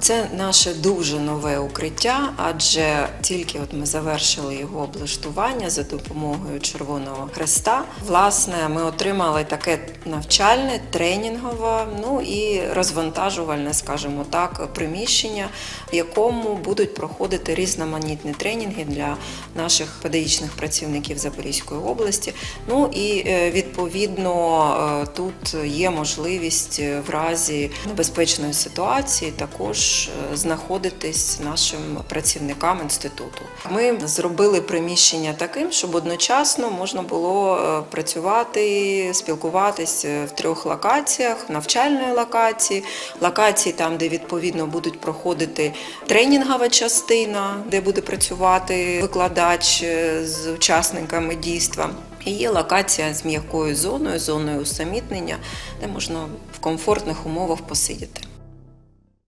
Це наше дуже нове укриття, адже тільки от ми завершили його облаштування за допомогою Червоного Хреста. Власне, ми отримали таке навчальне, тренінгове, ну і розвантажувальне, скажімо так, приміщення, в якому будуть проходити різноманітні тренінги для наших педагогічних працівників Запорізької області. Ну і е, відповідно е, тут є можливість е, в разі небезпечної ситуації також е, знаходитись нашим працівникам інституту. Ми зробили приміщення таким, щоб одночасно можна було е, працювати, спілкуватись е, в трьох локаціях: навчальної локації, локації там, де відповідно будуть проходити тренінгова частина, де буде працювати викладач з учасниками дійства. І є локація з м'якою зоною, зоною усамітнення, де можна в комфортних умовах посидіти.